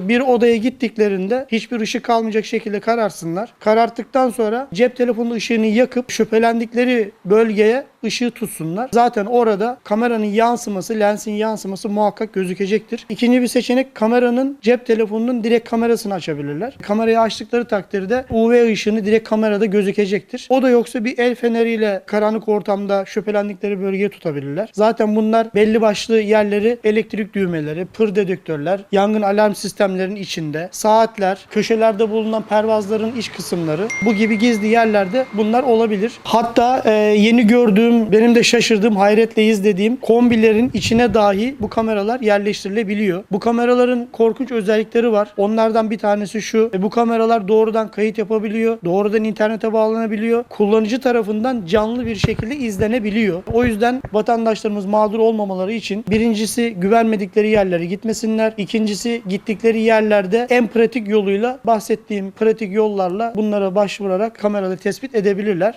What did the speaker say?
Bir odaya gittiklerinde hiçbir ışık kalmayacak şekilde kararsınlar. Kararttıktan sonra cep telefonu ışığını yakıp şüphelendikleri bölgeye ışığı tutsunlar. Zaten orada kameranın yansıması, lensin yansıması muhakkak gözükecektir. İkinci bir seçenek kameranın cep telefonunun direkt kamerasını açabilirler. Kamerayı açtıkları takdirde UV ışığını direkt kamerada gözükecektir. O da yoksa bir el feneriyle karanlık ortamda şüphelendikleri bölgeye tutabilirler. Zaten bunlar belli başlı yerleri elektrik düğmeleri, pır dedektörler, yangın alarm sistemlerinin içinde, saatler, köşelerde bulunan pervazların iç kısımları bu gibi gizli yerlerde bunlar olabilir. Hatta e, yeni gördüğüm, benim de şaşırdığım, hayretle izlediğim kombilerin içine dahi bu kameralar yerleştirilebiliyor. Bu kameraların korkunç özellikleri var. Onlardan bir tanesi şu. e, bu kameralar doğrudan kayıt yapabiliyor. Doğrudan internete bağlanabiliyor. Kullanıcı tarafından canlı bir şekilde izlenebiliyor. O yüzden vatandaşlarımız mağdur olmamaları için birincisi güvenmedikleri yerlere gitmesinler. İkincisi gittikleri yerlerde en pratik yoluyla bahsettiğim pratik yollarla bunlara başvurarak kamerada tespit edebilirler.